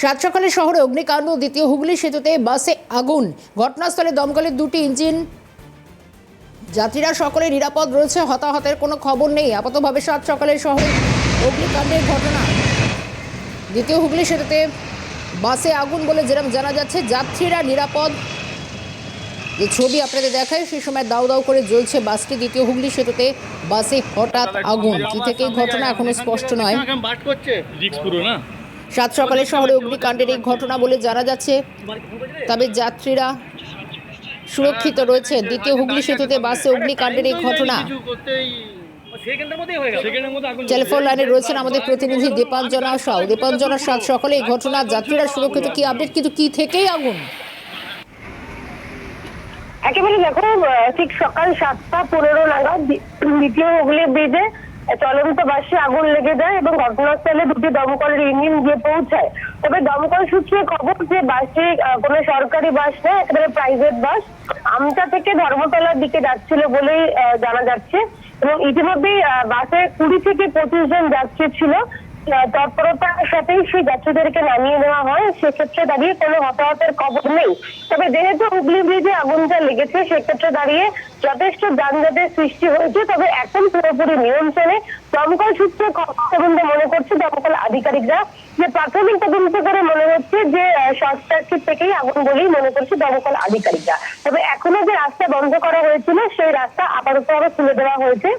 সাত সকালে শহরে অগ্নিকাণ্ড দ্বিতীয় হুগলি সেতুতে বাসে আগুন। ঘটনাস্থলে দমকলের দুটি ইঞ্জিন। যাত্রীরা সকলে নিরাপদ রয়েছে হতাহতের কোনো খবর নেই। আপাতভাবে সাত সকালে শহরে অগ্নিকাণ্ডের ঘটনা। দ্বিতীয় হুগলি সেতুতে বাসে আগুন বলে যেরকম জানা যাচ্ছে যাত্রীরা নিরাপদ। যে ছবি আপনাদের দেখায় সেই সময় দাউ দাউ করে জ্বলছে বাসটি। দ্বিতীয় হুগলি সেতুতে বাসে হঠাৎ আগুন। কি থেকে ঘটনা এখনও স্পষ্ট নয়। সাত সকালে শহরে অগ্নিকাণ্ডের এই ঘটনা বলে জানা যাচ্ছে। তবে যাত্রীরা সুরক্ষিত রয়েছে। দ্বিতীয় হুগলি সেতুতে বাসে অগ্নিকাণ্ডের এই ঘটনা। টেলিফোন লাইনে রয়েছেন আমাদের প্রতিনিধি দীপাঞ্জনা সাউ। দীপাঞ্জনা সাত সকালে এই ঘটনা, যাত্রীরা সুরক্ষিত কি আপডেট? কিন্তু কি থেকেই আগুন? একেবারে দেখো ঠিক সকাল সাতটা পনেরো নাগাদ দ্বিতীয় হুগলি ব্রিজে চলন্ত বাসে আগুন লেগে যায় এবং ঘটনাস্থলে দুটি দমকল ইঞ্জিন গিয়ে পৌঁছায়। তবে দমকল সূত্রে খবর যে বাসে কোনো সরকারি বাস না, একেবারে প্রাইভেট বাস। আমটা থেকে ধর্মতলার দিকে যাচ্ছিল বলেই জানা যাচ্ছে। এবং ইতিমধ্যেই বাসে কুড়ি থেকে পঁচিশ জন যাত্রী ছিল। তৎপরতার সাথেই সেই যাত্রীদেরকে নামিয়ে নেওয়া হয়। সেক্ষেত্রে দাঁড়িয়ে কোনো হতাহতের খবর নেই। তবে যেহেতু হুগলি ব্রিজে আগুনটা লেগেছে, সেক্ষেত্রে দাঁড়িয়ে যথেষ্ট যানজটের সৃষ্টি হয়েছে। তবে এখন পুরোপুরি নিয়ন্ত্রণে দমকল সূত্রে তদন্ত মনে করছে দমকল আধিকারিকরা। যে প্রাথমিক তদন্ত করে মনে হচ্ছে যে শর্ট সার্কিট থেকেই আগুন বলেই মনে করছে দমকল আধিকারিকরা। তবে এখনও যে রাস্তা বন্ধ করা হয়েছিল, সেই রাস্তা আপাততভাবে খুলে দেওয়া হয়েছে।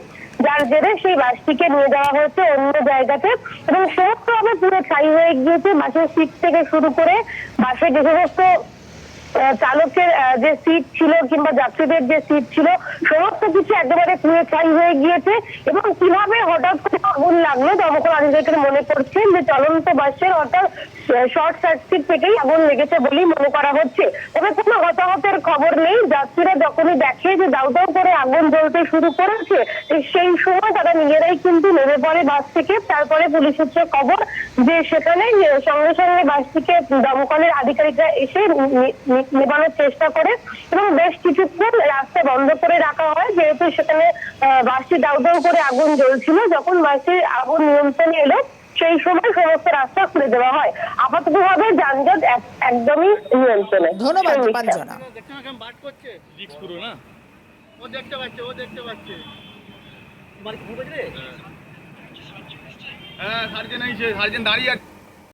যার জেরে সেই বাসটিকে নিয়ে যাওয়া হয়েছে অন্য জায়গাতে এবং সমস্তভাবে পুরো ছাই হয়ে গিয়েছে বাসের সিট থেকে শুরু করে বাসে যে সমস্ত চালকের যে সিট ছিল কিংবা যাত্রীদের যে সিট ছিল, সমস্ত কিছু একেবারে পুরো ছাই হয়ে গিয়েছে এবং কীভাবে হঠাৎ করে আগুন লাগল দমকল আধিকারিকের মনে করছেন যে চলন্ত বাসের অর্থাৎ শর্ট সার্কিট থেকেই আগুন লেগেছে বলেই মনে করা হচ্ছে। তবে কোনো হতাহতের খবর নেই। যাত্রীরা যখনই দেখে দাউ দাউ করে আগুন জ্বলতে শুরু করেছে সেই সময় তারা নিজেরাই কিন্তু নেমে পড়ে বাস থেকে। তারপরে পুলিশ সূত্রে খবর যে সেখানে সঙ্গে সঙ্গে বাসটিকে দমকলের আধিকারিকরা এসে নেবানোর চেষ্টা করে এবং বেশ কিছুক্ষণ রাস্তা বন্ধ করে রাখা হয়। যেহেতু সেখানে আহ, বাসটি দাউ দাউ করে আগুন জ্বলছিল যখন বাসটির আগুন নিয়ন্ত্রণে এলো সেই সময় সমস্ত রাস্তা খুলে দেওয়া হয়। আপাততভাবে যানজট এক- একদমই নিয়ন্ত্রণে। ধন্যবাদ দীপাঞ্জনা দেখতে না ও দেখতে পাচ্ছে। ও দেখতে পাচ্ছে হ্যাঁ সার্জেন আইছে সার্জেন দাঁড়িয়ে আছে।